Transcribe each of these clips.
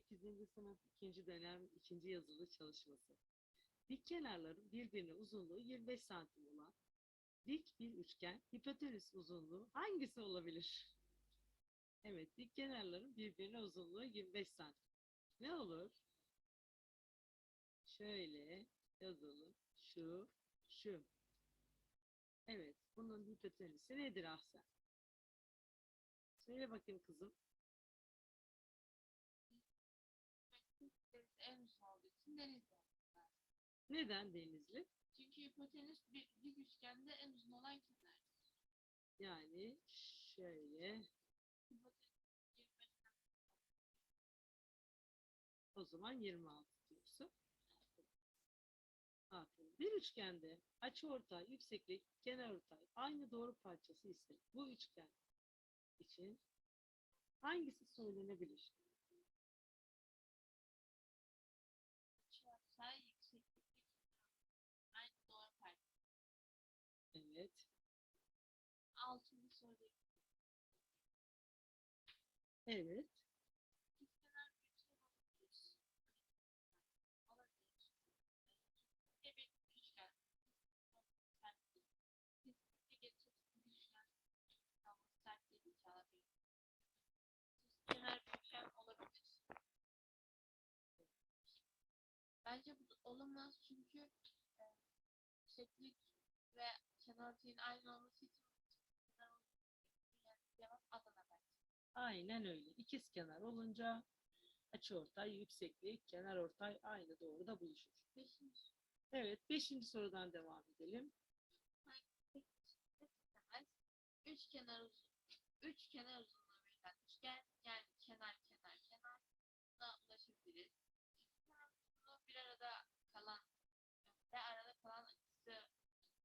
8. sınıf 2. dönem 2. yazılı çalışması. Dik kenarların birbirine uzunluğu 25 santim olan dik bir üçgen hipotenüs uzunluğu hangisi olabilir? Evet, dik kenarların birbirine uzunluğu 25 santim. Ne olur? Şöyle yazalım. Şu, şu. Evet, bunun hipotenüsü nedir Ahsen? Söyle bakayım kızım. Deniz en uzun olduğu için deniz var. Neden denizli? Çünkü hipotenüs bir dik üçgende en uzun olan kenar. Yani şöyle Hipotenüs 25 o zaman 26 diyorsun. Aferin. Bir üçgende açıortay, yükseklik, kenarortay aynı doğru parçası ise bu üçgen için hangisi söylenebilir? açıortay yükseklik aynı doğru parça. Evet. Altıncı soruda Evet. ikizkenar bir üçgen olabilir. Olabilir. Kesinlikle bir üçgen. Sertlik. Kesinlikle geçirsin bir üçgen. Ama sertliği bir çalabilir. İkizkenar bir üçgen olabilir. Bence bu olamaz çünkü e, yükseklik ve kenarortayın aynı olması için kenar olması yani cevap Adana bence. Aynen öyle. İkiz kenar olunca açıortay, yükseklik, kenarortay aynı doğruda buluşur. Beşinci Evet. Beşinci sorudan devam edelim. Üç kenar uzun. Üç kenar uzunluğu verilen üçgen yani kenar kenar kenar buna ulaşabiliriz. İki kenar uzunluğu bir arada kalan ve arada kalan açısı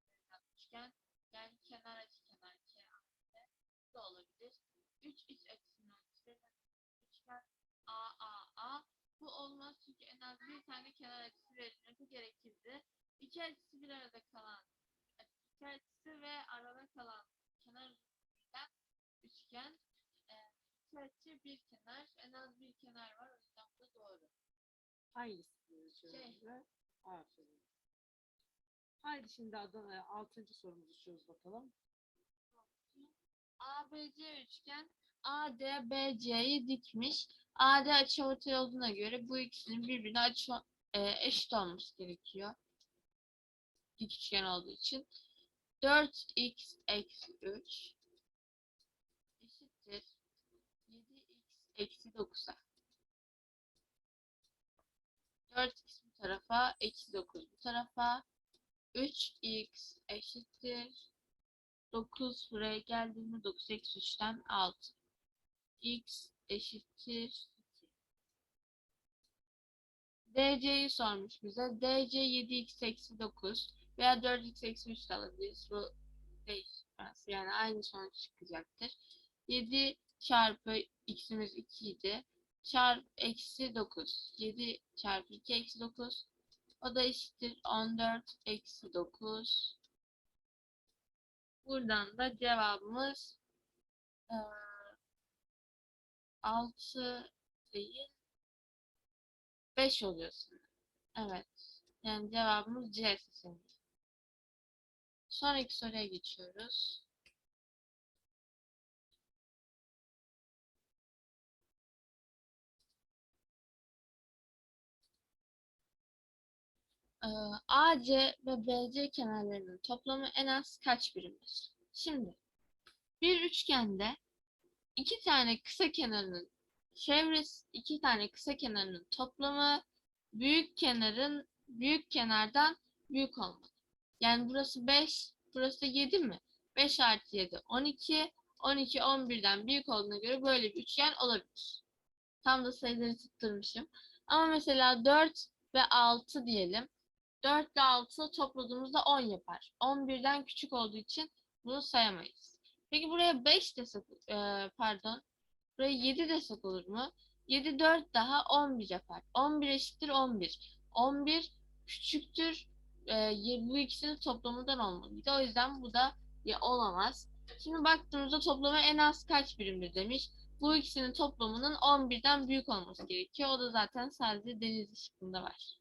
verilen üçgen yani kenar açı kenar kenar Bu da olabilir. Üç iç açısının ölçüsü verilen üçgen A A A bu olmaz çünkü en az bir tane kenar açısı verilmesi gerekirdi. İki açısı bir arada kalan iki açısı ve arada kalan kenar uzunluğuyla üçgen e, iki açı bir kenar en az bir kenar var o yüzden bu doğru. Hangisi diyoruz Şey. Aferin. Haydi şimdi Adana, altıncı sorumuzu çöz bakalım. ABC üçgen AD BC'yi dikmiş. AD açıortay olduğuna göre bu ikisinin birbirine açı, e, eşit olması gerekiyor. Dik üçgen olduğu için. 4x eksi 3 eşittir 7x eksi 9'a. 4x bu tarafa, eksi 9 bu tarafa. 3x eşittir 9 buraya geldiğinde 9 eksi 3'ten 6. x eşittir 2. DC'yi sormuş bize. DC 7x eksi 9 veya 4x eksi 3 de alabiliriz. Bu değişmez. Yani aynı sonuç çıkacaktır. 7 çarpı x'imiz 2 idi. Çarp eksi 9. 7 çarpı 2 eksi 9. O da eşittir 14 eksi 9. Buradan da cevabımız eee 6 değil 5 oluyor sanırım. Evet. Yani cevabımız C seçeneği. Sonraki soruya geçiyoruz. Eee, AC ve BC kenarlarının toplamı en az kaç birimdir? Şimdi bir üçgende iki tane kısa kenarının çevresi iki tane kısa kenarının toplamı büyük kenarın büyük kenardan büyük olmalı. Yani burası 5, burası da 7 mi? 5 artı 7 12, 12 11'den büyük olduğuna göre böyle bir üçgen olabilir. Tam da sayıları tutturmuşum. Ama mesela 4 ve 6 diyelim. 4 ile 6 topladığımızda 10 yapar. 11'den küçük olduğu için bunu sayamayız. Peki buraya 5 desek, e, pardon, buraya 7 desek olur mu? 7, 4 daha 11 yapar. 11 eşittir 11. 11 küçüktür. E, bu ikisinin toplamından olmalıydı. O yüzden bu da ya, olamaz. Şimdi baktığımızda toplamı en az kaç birimdir demiş. bu ikisinin toplamının 11'den büyük olması gerekiyor. O da zaten sadece deniz ışıklığında var.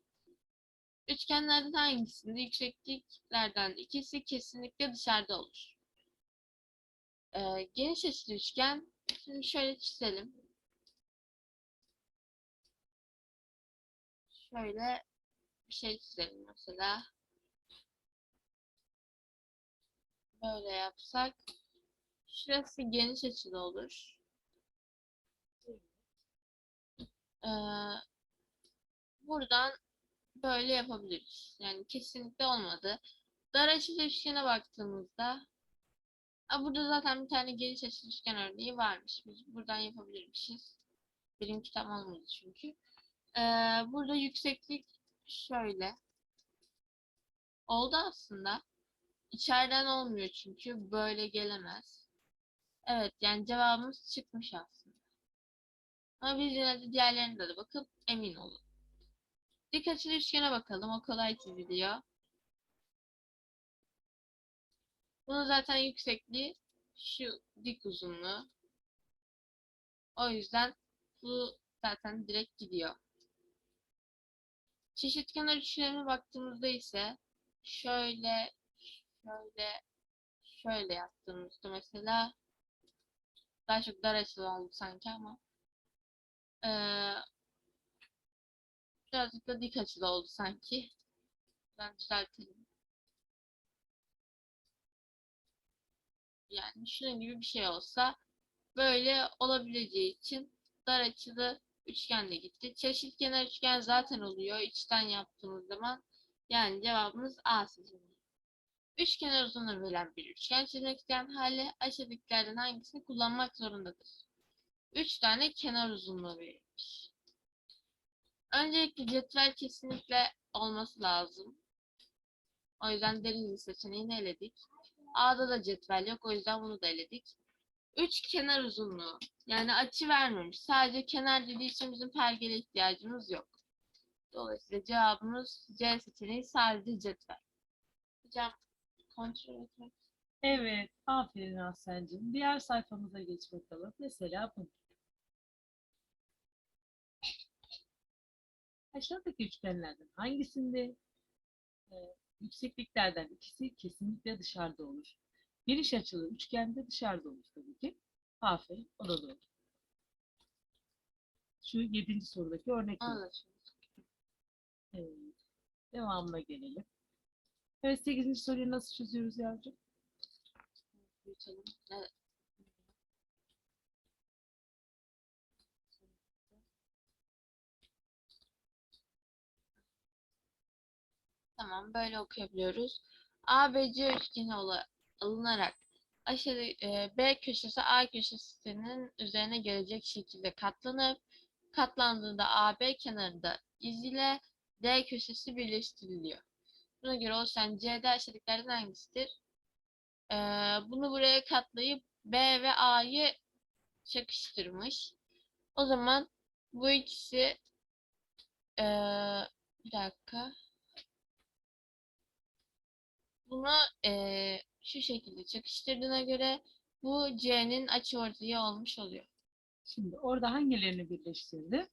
Üçgenlerden hangisinde yüksekliklerden ikisi kesinlikle dışarıda olur? Ee, geniş açılı üçgen. Şimdi şöyle çizelim. Şöyle bir şey çizelim mesela. Böyle yapsak. Şurası geniş açılı olur. Ee, buradan böyle yapabiliriz. Yani kesinlikle olmadı. Dar açılı üçgene baktığımızda Aa, burada zaten bir tane geniş açılı üçgen örneği varmış. Biz buradan yapabilirmişiz. Benim kitap olmadı çünkü. Ee, burada yükseklik şöyle. Oldu aslında. İçeriden olmuyor çünkü böyle gelemez. Evet yani cevabımız çıkmış aslında. Ama biz yine de diğerlerine de bakıp emin olun. Dik açılı üçgene bakalım. O kolay çiziliyor. Bunun zaten yüksekliği şu dik uzunluğu. O yüzden bu zaten direkt gidiyor. Çeşitkenar üçgenine baktığımızda ise şöyle şöyle şöyle yaptığımızda mesela daha çok dar açılı oldu sanki ama eee birazcık da dik açılı oldu sanki. Ben düzeltelim. Yani şunun gibi bir şey olsa böyle olabileceği için dar açılı üçgen de gitti. Çeşitkenar üçgen zaten oluyor içten yaptığımız zaman. Yani cevabımız A seçeneği. Üçkenar uzunluğu verilen bir üçgen çizmek isteyen hali aşağıdakilerden hangisini kullanmak zorundadır? Üç tane kenar uzunluğu verilmiş. Öncelikle cetvel kesinlikle olması lazım. O yüzden derin seçeneğini eledik. A'da da cetvel yok. O yüzden bunu da eledik. Üç kenar uzunluğu. Yani açı vermemiş. Sadece kenar dediği için bizim pergele ihtiyacımız yok. Dolayısıyla cevabımız C seçeneği sadece cetvel. Hocam kontrol etmek. Evet, aferin Ahsen'cim. Diğer sayfamıza geç bakalım. Mesela bu. Aşağıdaki üçgenlerden hangisinde e, yüksekliklerden ikisi kesinlikle dışarıda olur? Geniş açılı üçgende dışarıda olur tabii ki. Aferin, o da doğru. Şu yedinci sorudaki örnek. Anlaşıldı. Evet. Devamına gelelim. Evet, sekizinci soruyu nasıl çözüyoruz yavrucuğum? Büyütelim. Evet. Tamam, böyle okuyabiliyoruz. ABC üçgeni alınarak aşağı e, B köşesi A köşesinin üzerine gelecek şekilde katlanıp katlandığında AB kenarında iz ile D köşesi birleştiriliyor. Buna göre oluşan CD aşağıdakilerden hangisidir? Ee, bunu buraya katlayıp B ve A'yı çakıştırmış. O zaman bu ikisi ee, bir dakika. Bunu ee, şu şekilde çakıştırdığına göre bu C'nin açıortayı olmuş oluyor. Şimdi orada hangilerini birleştirdi?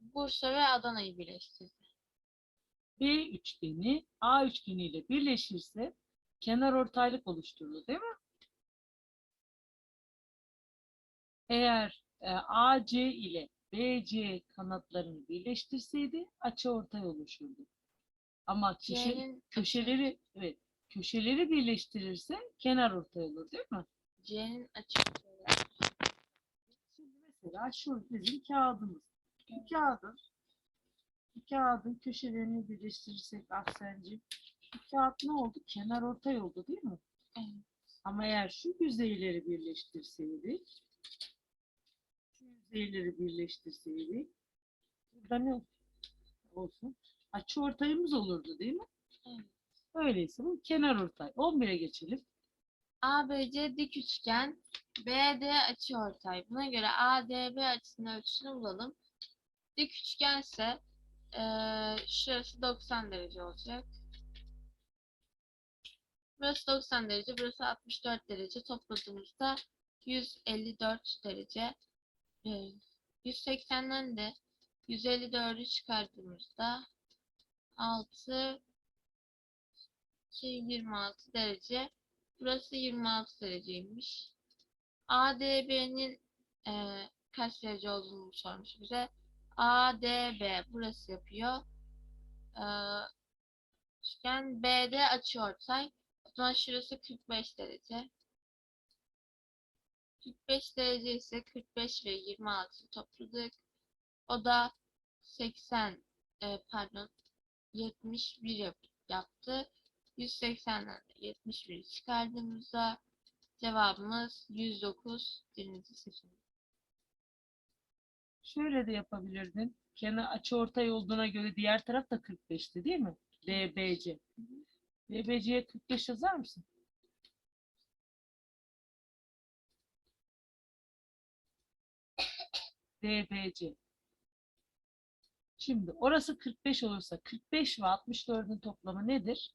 Bursa ve Adana'yı birleştirdi. B üçgeni A üçgeni ile birleşirse kenar ortaylık oluşturur değil mi? Eğer e, AC ile BC kanatlarını birleştirseydi açıortay oluşurdu. Ama köşe, C'nin köşeleri evet köşeleri birleştirirse kenar ortay olur değil mi? C'nin açıortayı. Şimdi mesela şu bizim kağıdımız. Bu kağıdın bu kağıdın köşelerini birleştirirsek Ahsen'cim bu kağıt ne oldu? Kenar ortay oldu değil mi? Evet. Ama eğer şu yüzeyleri birleştirseydik şu yüzeyleri birleştirseydik burada ne olsun? Açı ortayımız olurdu değil mi? Evet. Öyleyse bu kenar ortay. 11'e geçelim. ABC dik üçgen, BD açıortay. Buna göre ADB açısının ölçüsünü bulalım. Dik üçgense eee şurası 90 derece olacak. Burası 90 derece, burası 64 derece. Topladığımızda 154 derece. Ee, 180'den de 154'ü çıkardığımızda 6 şey 26 derece. Burası 26 dereceymiş. ADB'nin eee kaç derece olduğunu sormuş bize. ADB burası yapıyor. Eee üçgen BD açıortay. O zaman şurası 45 derece. 45 derece ise 45 ve 26 topladık. O da 80 e, pardon 71 yap, yaptı. 180'den de 71'i çıkardığımızda cevabımız 109 birinci seçenek. Şöyle de yapabilirdin. Kenar açıortay olduğuna göre diğer taraf da 45'ti değil mi? DBC. DBC'ye 45 yazar mısın? DBC. Şimdi orası 45 olursa 45 ve 64'ün toplamı nedir?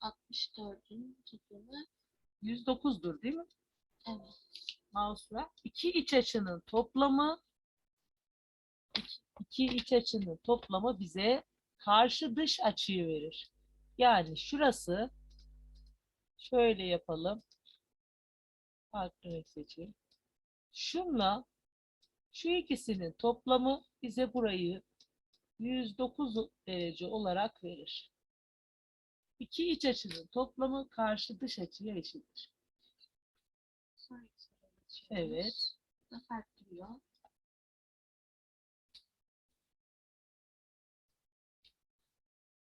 64'ün toplamı 109'dur değil mi? evet. Mouse'la. İki iç açının toplamı iki- iki iç açının toplamı bize karşı dış açıyı verir. Yani şurası şöyle yapalım. Farklı renk seçeyim. Şunla şu ikisinin toplamı bize burayı 109 derece olarak verir. İki iç açının toplamı karşı dış açıya eşittir. Evet. Yol.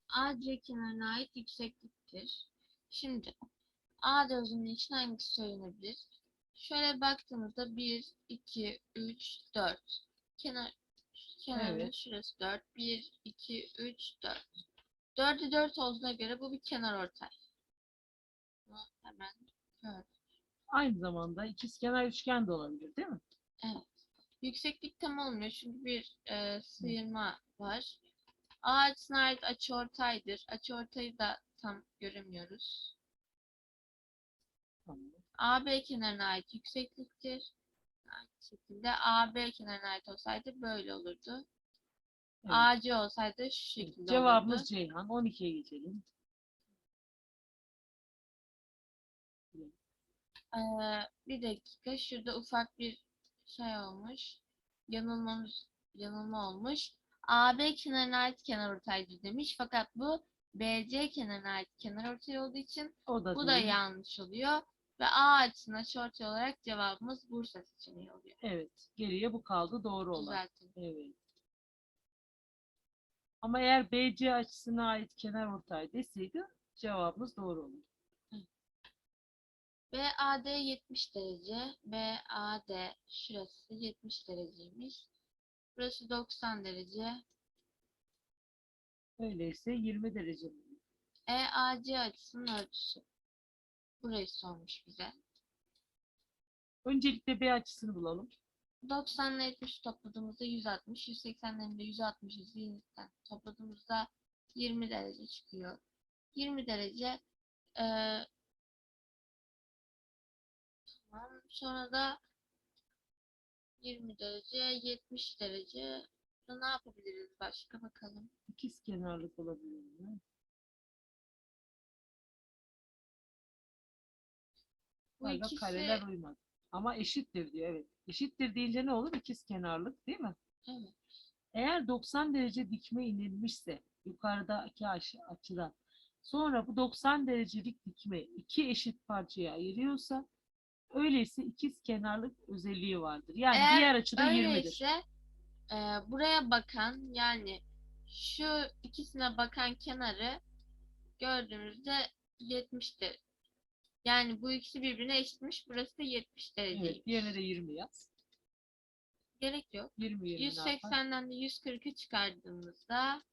AC kenarına ait yüksekliktir. Şimdi AD uzunluğu için hangisi söylenebilir? Şöyle baktığımızda 1, 2, 3, 4. Kenar, kenarının Evet. şurası 4. 1, 2, 3, 4. 4'ü 4 olduğuna göre bu bir kenar ortay. Bunu hemen gördük. Aynı zamanda ikizkenar üçgen de olabilir değil mi? Evet. Yükseklik tam olmuyor çünkü bir e, sıyırma var. A açısına ait açıortaydır. Açıortayı da tam göremiyoruz. AB kenarına ait yüksekliktir. Aynı şekilde AB kenarına ait olsaydı böyle olurdu. Evet. AC olsaydı şu şekilde Cevabımız olurdu. Ceyhan. 12'ye geçelim. Ee, bir dakika şurada ufak bir şey olmuş. Yanılmamız yanılma olmuş. AB kenarına ait kenarortaydır demiş. Fakat bu BC kenarına ait kenarortay olduğu için O da bu da değil. yanlış oluyor. Ve A açısına açıortay olarak cevabımız Bursa seçeneği oluyor. Evet. Geriye bu kaldı doğru olan. Düzeltin. Evet. Ama eğer BC açısına ait kenar ortay deseydi cevabımız doğru olur. BAD 70 derece. BAD şurası 70 dereceymiş. Burası 90 derece. Öyleyse 20 derece. EAC açısının ölçüsü. Burayı sormuş bize. Öncelikle B açısını bulalım. 90 ile 70 topladığımızda 160, 180'lerini de 160, 120'den topladığımızda 20 derece çıkıyor. 20 derece eee tamam. Sonra da 20 derece, 70 derece. Burada ne yapabiliriz başka bakalım. İkiz kenarlık olabilir mi? Bu Galiba ikisi kareler uymadı. Ama eşittir diyor evet. Eşittir deyince ne olur? İkiz kenarlık değil mi? evet. Eğer 90 derece dikme inilmişse yukarıdaki aş- açıdan sonra bu 90 derecelik dikme iki eşit parçaya ayırıyorsa öyleyse ikiz kenarlık özelliği vardır. Yani Eğer diğer açıda 20'dir. Öyleyse e, buraya bakan yani şu ikisine bakan kenarı gördüğümüzde 70'tir. Yani bu ikisi birbirine eşitmiş. Burası da 70 derece. Evet, diğerine de 20 yaz. Gerek yok. 20 20 ne yapar? 180'den de 140'ı çıkardığımızda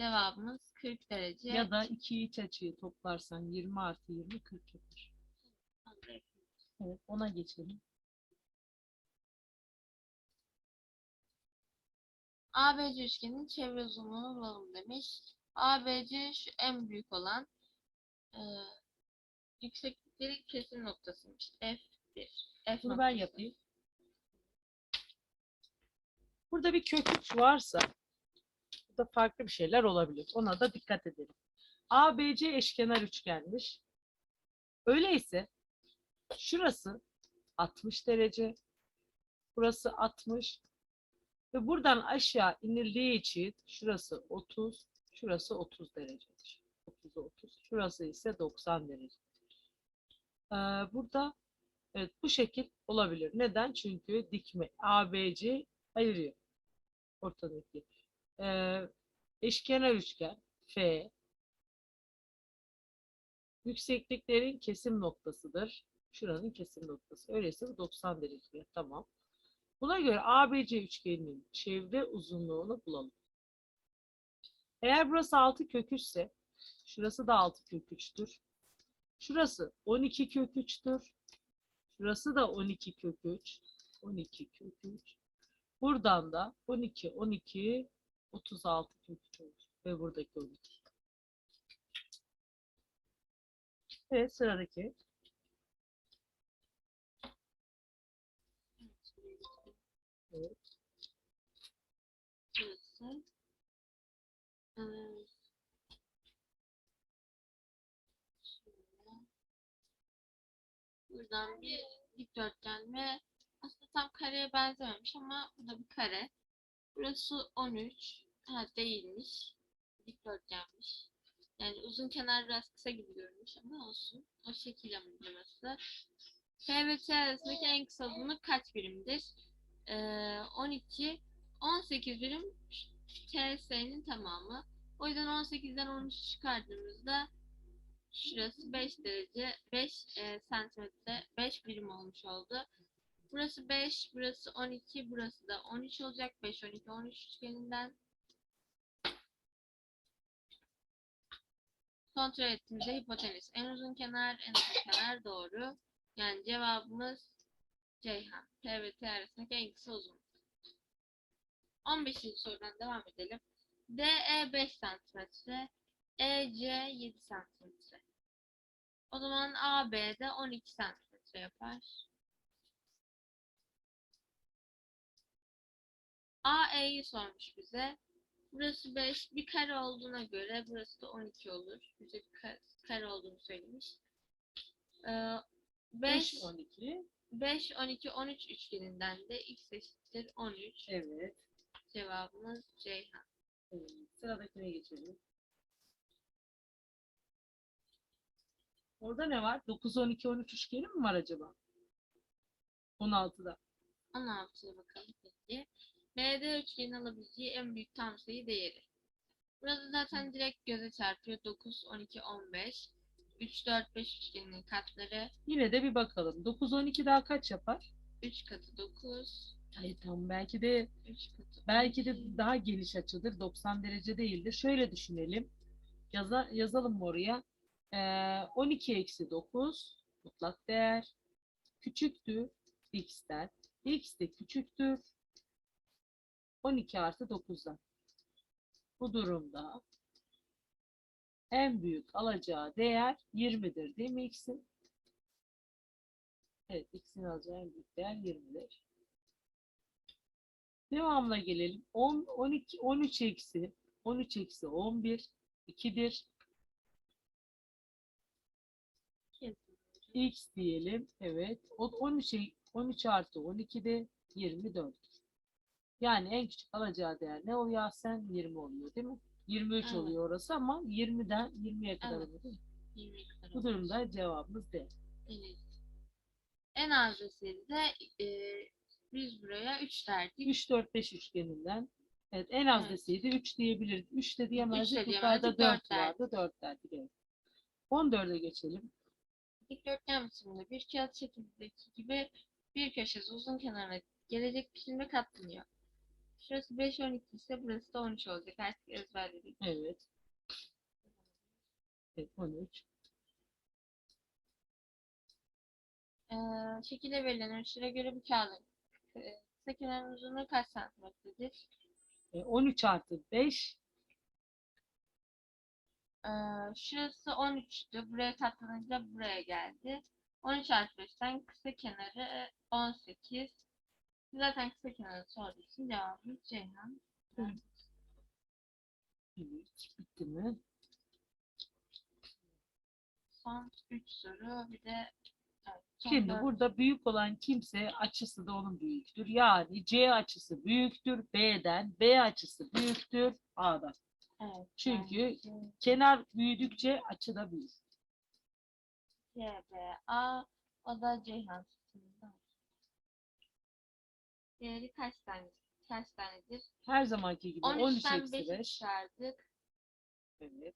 cevabımız 40 derece. Ya da iki iç açıyı toplarsan 20 artı 20 40 yapar. Evet, ona geçelim. ABC üçgenin çevre uzunluğunu bulalım demiş. ABC şu en büyük olan e, yüksek yükseklikleri kesim noktasıymış. F1. F Bunu ben noktası. yapayım. Burada bir kök 3 varsa burada farklı bir şeyler olabilir. Ona da dikkat edelim. ABC eşkenar üçgenmiş. Öyleyse şurası 60 derece. Burası 60. Ve buradan aşağı inildiği için şurası 30, şurası 30 derecedir. 30 30. Şurası ise 90 derece. Ee, burada Evet bu şekil olabilir. Neden? Çünkü dikme ABC ayırıyor ortadaki. Ee, eşkenar üçgen F yüksekliklerin kesim noktasıdır. Şuranın kesim noktası. Öyleyse bu 90 derece. Tamam. Buna göre ABC üçgeninin çevre uzunluğunu bulalım. Eğer burası 6 kök 3 ise şurası da 6 kök 3'tür. Şurası 12 kök 3'tür. Şurası da 12 kök 3. 12 kök 3. Buradan da 12, 12, 36 kök 3 olur. Ve buradaki 12. Evet sıradaki. Evet. Burası. Şöyle. Buradan bir dikdörtgen ve aslında tam kareye benzememiş ama bu da bir kare. Burası 13. Ha değilmiş. Dikdörtgenmiş. Yani uzun kenar biraz kısa gibi görünmüş ama olsun. O şekil amacıması. P ve T arasındaki en kısa uzunluk kaç birimdir? Ee, 12, 18 birim TS'nin tamamı. O yüzden 18'den 13 çıkardığımızda şurası 5 derece 5 e, santimetre 5 birim olmuş oldu. Burası 5, burası 12, burası da 13 olacak. 5, 12, 13 üçgeninden. Kontrol ettiğimizde hipotenüs en uzun kenar, en uzun kenar doğru. Yani cevabımız Ceyhan. P ve T arasındaki en kısa uzunluk. 15. sorudan devam edelim. DE 5 cm, EC 7 cm. O zaman AB de 12 cm yapar. AE'yi sormuş bize. Burası 5, bir kare olduğuna göre burası da 12 olur. Bize bir kare, kare olduğunu söylemiş. Ee, 5, 5, 12. 5, 12, 13 üçgeninden de x eşittir 13. Evet. Cevabımız Ceyhan. evet. Sıradakine geçelim. Orada ne var? 9, 12, 13 üçgeni mi var acaba? 16'da. 16'ya bakalım peki. BD üçgenin alabileceği en büyük tam sayı değeri. Burada zaten direkt göze çarpıyor. 9, 12, 15. 3, 4, 5 üçgeninin katları. Yine de bir bakalım. 9, 12 daha kaç yapar? 3 katı 9. Ay tamam belki de 3 katı belki de 12. daha geniş açıdır. 90 derece değildir. Şöyle düşünelim. Yaza, yazalım mı oraya? Ee, 12 eksi 9 mutlak değer küçüktür x'ten. x de küçüktür 12 artı 9'dan. Bu durumda en büyük alacağı değer 20'dir değil mi x'in? Evet x'in alacağı en büyük değer 20'dir. Devamına gelelim. 10, 12, 13 eksi 13 eksi 11 2'dir. X diyelim. Evet. O 13 e- 13 artı 12 de 24. Yani en küçük alacağı değer ne oluyor sen 20 oluyor değil mi? 23 Evet. oluyor orası ama 20'den 20'ye kadar Evet. oluyor değil mi? 20 kadar Bu olmuş. durumda cevabımız D. Evet. En az de e, biz buraya 3 derdik. 3 4 5 üçgeninden evet en az Evet. deseydi 3 diyebilirdik. 3 de diyemezdik. de Yukarıda diyemezdik, 4 dört derdik. vardı. 4 derdik. Evet. 14'e geçelim. Dikdörtgen biçiminde bir kağıt şeklindeki gibi bir köşesi uzun kenarına gelecek biçimde katlanıyor. Şurası 5, 12 ise burası da 13 olacak. Artık ezberledik. Evet. Evet 13. Ee, şekilde verilen ölçülere göre bu kağıdın e, kısa kenarın uzunluğu kaç santimetredir? E, 13 artı 5 Ee, şurası 13'tü. Buraya katlanınca buraya geldi. 13 artı 5'ten kısa kenarı 18. Zaten kısa kenarı sorduğu için cevabımız Ceyhan. Evet. Bitti mi? Son 3 soru bir de evet, Şimdi dört- burada büyük olan kimse açısı da onun büyüktür. Yani C açısı büyüktür B'den, B açısı büyüktür A'dan. Evet, çünkü yani Kenar büyüdükçe açı da büyür. C, B, A o da Ceyhan sütununda. Diğeri kaç tane? Kaç tanedir? Her zamanki gibi 13 13'ten eksi 5'i 5. çıkardık. Evet.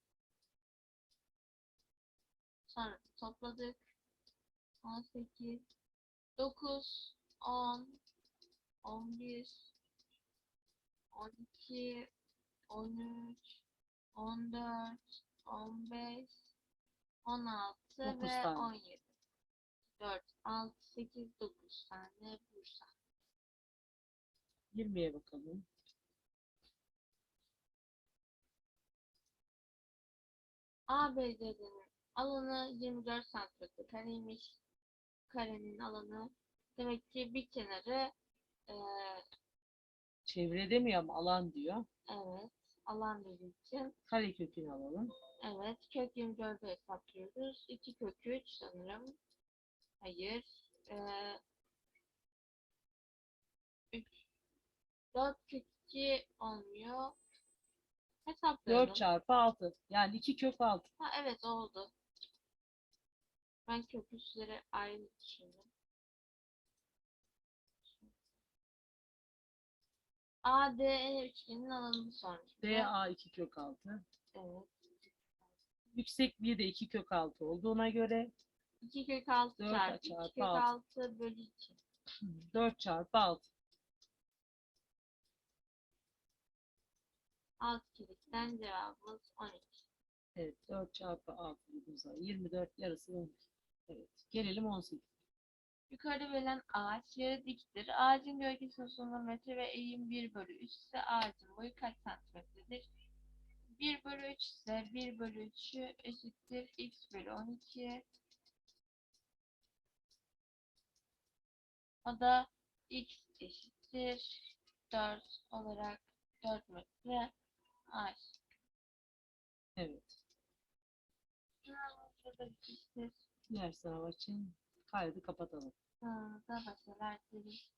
Sonra topladık. 18, 9, 10, 11, 12, 13, 14, 15, 16 Dokuz ve tane. 17. 4, 6, 8, 9 tane Bursa. 20'ye bakalım. ABC'nin alanı 24 santimetre kareymiş. Karenin alanı demek ki bir kenarı eee Çevre demiyor ama alan diyor. evet alan dediği için Karekökünü alalım. evet kök 24'ü hesaplıyoruz. 2 kök 3 sanırım. Hayır. Eee 3 4 kök 2 olmuyor. Hesaplayalım. 4 çarpı 6. Yani 2 kök 6. Ha evet oldu. Ben kök üstleri ayrı düşündüm. ADE üçgenin alanını sormuş. DA 2 kök 6. Evet. Yüksekliği de 2 kök 6 olduğuna göre 2 kök 6 Dört çarpı 2 çarpı kök altı. 6 bölü 2. 4 çarpı 6. 6 kerekten cevabımız 12. Evet 4 çarpı 6 dediğimiz zaman 24 yarısı 12. Evet. Gelelim 18. Yukarıda verilen ağaç yarı diktir. Ağacın gölgesi uzunluğu metre ve eğim 1 bölü 3 ise ağacın boyu kaç santimetredir? 1 bölü 3 ise 1 bölü 3'ü eşittir x bölü 12. O da x eşittir 4 olarak 4 metre ağaç. Evet. Diğer sınav için kaydı kapatalım. Sınavımıza başarılar dileriz.